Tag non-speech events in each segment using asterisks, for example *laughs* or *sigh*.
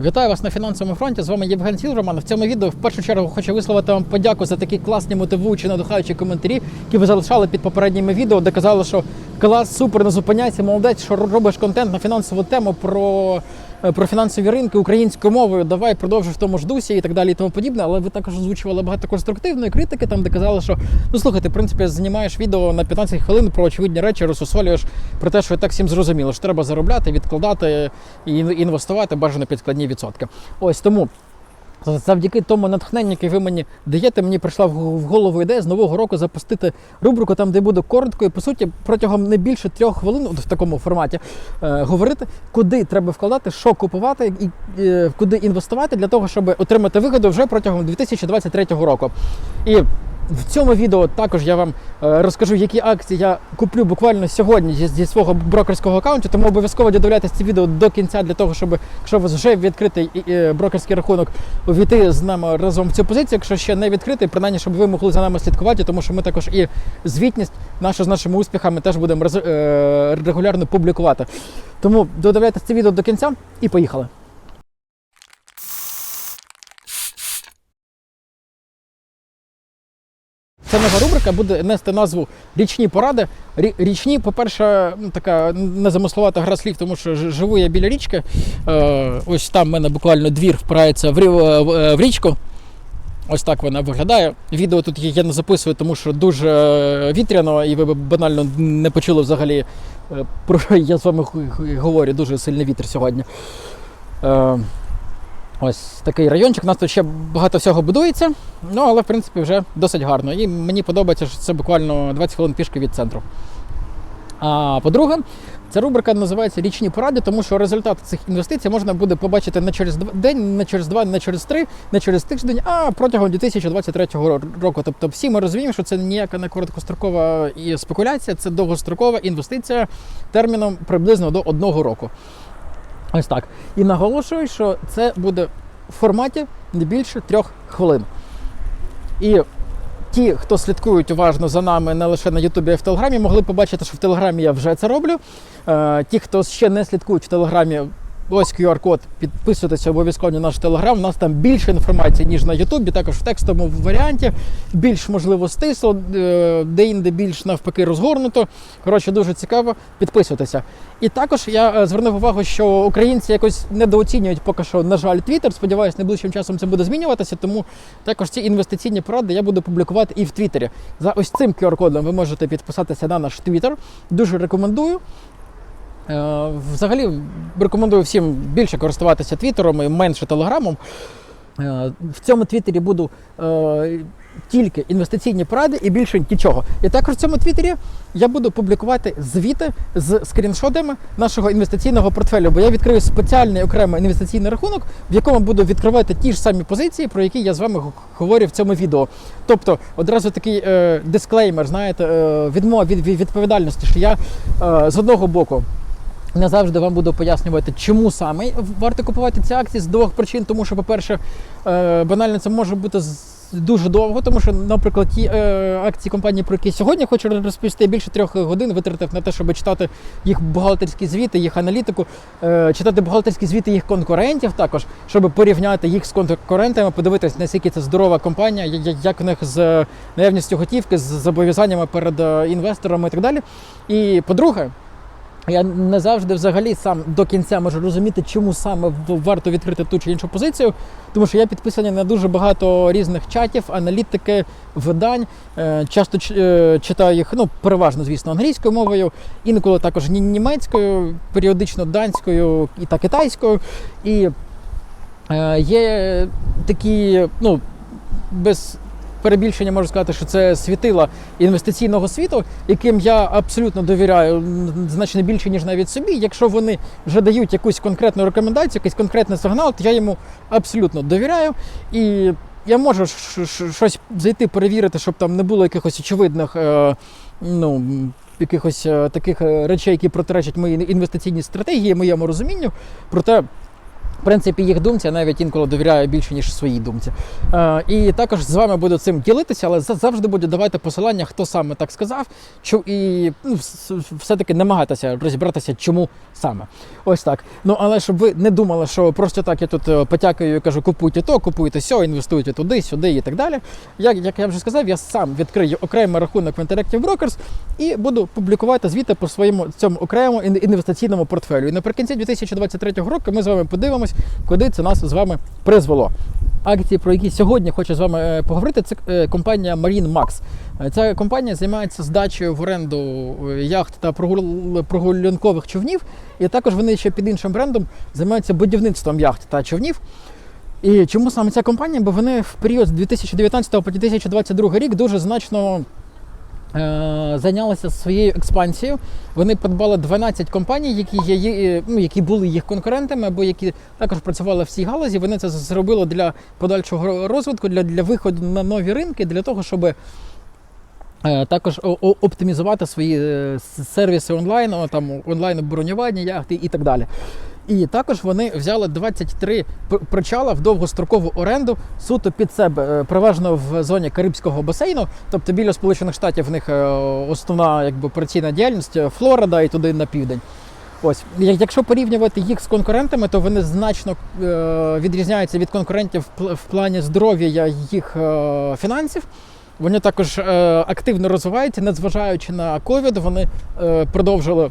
Вітаю вас на фінансовому фронті. З вами Євген Сіл Роман. В цьому відео в першу чергу хочу висловити вам подяку за такі класні мотивуючі, надихаючі коментарі, які ви залишали під попередніми відео, де казали, що клас, супер, не зупиняйся, молодець, що робиш контент на фінансову тему про, е, про фінансові ринки українською мовою. Давай продовжуй в тому ж дусі і так далі, і тому подібне. Але ви також озвучували багато конструктивної критики, там де казали, що ну слухайте, в принципі, знімаєш відео на 15 хвилин про очевидні речі, розсусолюєш про те, що і так всім зрозуміло, що треба заробляти, відкладати і інвестувати бажано під складні відсотки. Ось тому. Завдяки тому натхненню, яке ви мені даєте, мені прийшла в голову ідея з нового року запустити рубрику, там де буду коротко і по суті протягом не більше трьох хвилин от в такому форматі е, говорити, куди треба вкладати, що купувати і е, куди інвестувати для того, щоб отримати вигоду вже протягом 2023 року. І в цьому відео також я вам е, розкажу, які акції я куплю буквально сьогодні зі, свого брокерського аккаунту. Тому обов'язково додивляйтесь це відео до кінця для того, щоб якщо у вас вже відкритий і брокерський рахунок, увійти з нами разом в цю позицію. Якщо ще не відкритий, принаймні, щоб ви могли за нами слідкувати, тому що ми також і звітність нашу з нашими успіхами теж будемо е, регулярно публікувати. Тому додивляйтесь це відео до кінця і поїхали. Ця нова рубрика буде нести назву Річні поради. Річні, по-перше, ну, така незамисловата гра слів, тому що живу я біля річки. Е, ось там в мене буквально двір впирається в, рів- в, е, річку. Ось так вона виглядає. Відео тут я не записую, тому що дуже е, вітряно, і ви б банально не почули взагалі, е, про що я з вами говорю. Дуже сильний вітер сьогодні. Ось такий райончик. У нас тут ще багато всього будується, ну але в принципі вже досить гарно. І мені подобається, що це буквально 20 хвилин пішки від центру. А по-друге, ця рубрика називається Річні поради, тому що результати цих інвестицій можна буде побачити не через день, не через два, не через три, не через тиждень, а протягом 2023 року. Тобто всі ми розуміємо, що це ніяка не короткострокова спекуляція, це довгострокова інвестиція терміном приблизно до одного року. Ось так. І наголошую, що це буде в форматі не більше трьох хвилин. І ті, хто слідкують уважно за нами не лише на Ютубі, а в Телеграмі, могли побачити, що в Телеграмі я вже це роблю. Е, ті, хто ще не слідкують в Телеграмі, ось QR-код, підписуйтеся обов'язково на наш Телеграм. У нас там більше інформації, ніж на Ютубі, також в текстовому варіанті, більш можливо стисло, е, де-інде більш навпаки розгорнуто. Коротше, дуже цікаво. Підписуйтеся. І також я е, звернув увагу, що українці якось недооцінюють поки що, на жаль, Твіттер. Сподіваюсь, найближчим часом це буде змінюватися. Тому також ці інвестиційні поради я буду публікувати і в Твіттері. За ось цим QR-кодом ви можете підписатися на наш Твіттер. Дуже рекомендую. Е, Взагалі рекомендую всім більше користуватися Твіттером і менше Телеграмом. Е, В цьому твіттері буду е, тільки інвестиційні поради і більше нічого. І також в цьому твіттері я буду публікувати звіти з скріншотами нашого інвестиційного портфелю, бо я відкрию спеціальний окремий інвестиційний рахунок, в якому буду відкривати ті ж самі позиції, про які я з вами говорю в цьому відео. Тобто одразу такий е, дисклеймер, знаєте, е, відмова від, від відповідальності, що я е, з одного боку. Не завжди вам буду пояснювати, чому саме варто купувати ці акції з двох причин. Тому що, по-перше, е, банально це може бути дуже довго, тому що, наприклад, ті е, акції компанії, про які сьогодні хочу розповісти, більше трьох годин витратив на те, щоб читати їх бухгалтерські звіти, їх аналітику, е, читати бухгалтерські звіти їх конкурентів також, щоб порівняти їх з конкурентами, подивитися, наскільки це здорова компанія, як в них з наявністю готівки, з зобов'язаннями перед інвесторами і так далі. І по-друге, я не завжди взагалі сам до кінця можу розуміти, чому саме варто відкрити ту чи іншу позицію, тому що я підписаний на дуже багато різних чатів, аналітики, видань. Е, Часто е, читаю їх, ну переважно, звісно, англійською мовою, інколи також німецькою, періодично данською і та китайською. І е, є такі, ну, без перебільшення можу сказати, що це світила інвестиційного світу, яким я абсолютно довіряю значно більше, ніж навіть собі. Якщо вони вже дають якусь конкретну рекомендацію, якийсь конкретний сигнал, то я йому абсолютно довіряю. І я можу щось зайти перевірити, щоб там не було якихось очевидних. Е, ну, Якихось е, таких е, речей, які протиречать моїй інвестиційній стратегії, моєму розумінню. Проте В принципі, їх думці я навіть інколи довіряю більше, ніж своїй думці. Е, і також з вами буду цим ділитися, але завжди буду давати посилання, хто саме так сказав, чу, і ну, вс- вс- все-таки намагатися розібратися, чому саме. Ось так. Ну але щоб ви не думали, що просто так я тут е, потякаю і кажу, купуйте то, купуйте сьо, інвестуйте туди, сюди і так далі. Як, як я вже сказав, я сам відкрию окремий рахунок в Interactive Brokers і буду публікувати звіти по своєму цьому окремому інвестиційному портфелю. І наприкінці 2023 року ми з вами подивимось, куди це нас з вами призвело. Акції, про які сьогодні хочу з вами е, поговорити, це е, компанія Marine Max. Е, Ця компанія займається здачею в оренду яхт та прогулянкових човнів, і також вони ще під іншим брендом займаються будівництвом яхт та човнів. І чому саме ця компанія? Бо вони в період з 2019 по 2022 рік дуже значно зайнялися своєю експансією. Вони придбали 12 компаній, які, є, є, ну, які були їх конкурентами, або які також працювали в цій галузі. Вони це зробили для подальшого розвитку, для, для виходу на нові ринки, для того, щоб е, також оптимізувати свої е, сервіси онлайн, там онлайн бронювання яхти і так далі. І також вони взяли 23 причала в довгострокову оренду суто під себе, е, переважно в зоні Карибського басейну, тобто біля Сполучених Штатів в них е, основна якби операційна діяльність Флорида і туди на південь. Ось, якщо порівнювати їх з конкурентами, то вони значно е, відрізняються від конкурентів в плані здоров'я їх фінансів. Вони також активно розвиваються, незважаючи на ковід, вони продовжили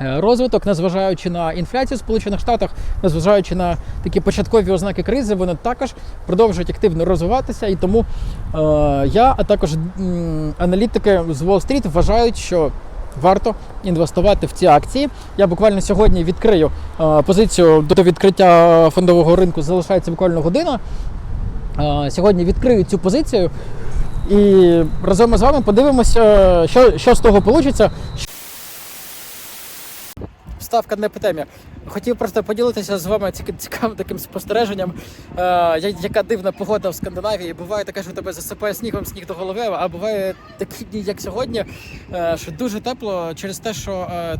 розвиток, незважаючи на інфляцію в Сполучених Штатах, незважаючи на такі початкові ознаки кризи, вони також продовжують активно розвиватися. І тому е, я, а також аналітики з Уолл-стріт вважають, що варто інвестувати в ці акції. Я буквально сьогодні відкрию е, позицію до відкриття фондового ринку. Залишається буквально година. Е, Сьогодні відкрию цю позицію. І разом із вами подивимося, що, що з того вийде. Ставка не по. Хотів просто поділитися з вами ціка- цікавим таким спостереженням. Е, яка дивна погода в Скандинавії. Буває таке, що тебе засипає снігом сніг до голови, а буває такі дні, як сьогодні, е, що дуже тепло через те, що е,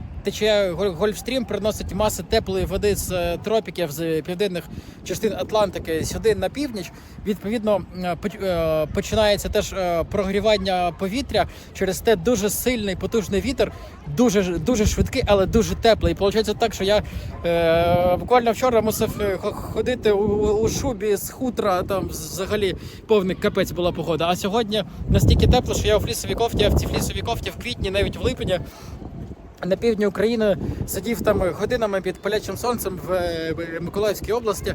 Гол- Гольфстрім приносить маси теплої води з е, тропіків, з південних частин Атлантики сюди на північ. Відповідно, е, е, починається теж е, прогрівання повітря. Через те дуже сильний потужний вітер, дуже дуже швидкий, але дуже теплий. І виходить так, що я буквально вчора мусив е, ходити у, у шубі з хутра. Там взагалі повний капець була погода. А сьогодні настільки тепло, що я в флісовій кофті, а в цій флісовій кофті в квітні, навіть в липні. На півдні України сидів там годинами під палячим сонцем е, в Миколаївській області.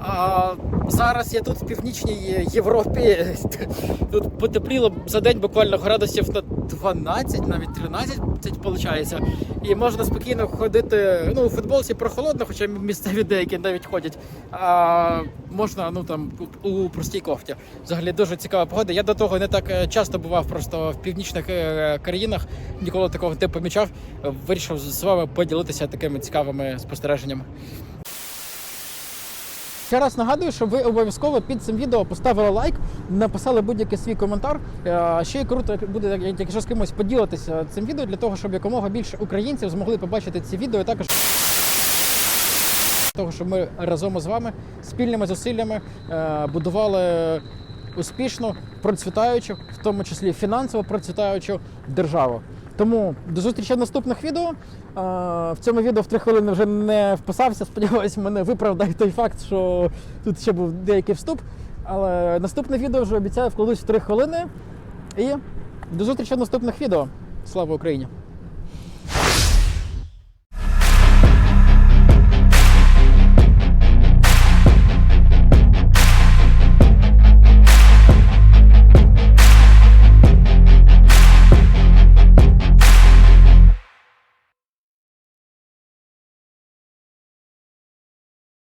А зараз я тут в північній Європі. *laughs* Тут потепліло за день буквально градусів на 12, навіть 13 виходить. І можна спокійно ходити. Ну, у футболці прохолодно, хоча місцеві деякі навіть ходять. А можна ну там у, простій кофті. Взагалі дуже цікава погода. Я до того не так е, часто бував просто в північних е, країнах, ніколи такого не помічав. Вирішив з вами поділитися такими цікавими спостереженнями. Ще раз нагадую, що ви обов'язково під цим відео поставили лайк, написали будь-який свій коментар. Е, Ще й круто буде, як- якщо з кимось поділитися цим відео, для того, щоб якомога більше українців змогли побачити ці відео. Також того, щоб ми разом із вами спільними зусиллями е, будували успішну, процвітаючу, в тому числі фінансово процвітаючу державу. Тому до зустрічі в наступних відео. Е, В цьому відео в три хвилини вже не вписався. Сподіваюсь, мене виправдає той факт, що тут ще був деякий вступ. Але наступне відео вже обіцяю вкладусь в три хвилини. І до зустрічі в наступних відео. Слава Україні!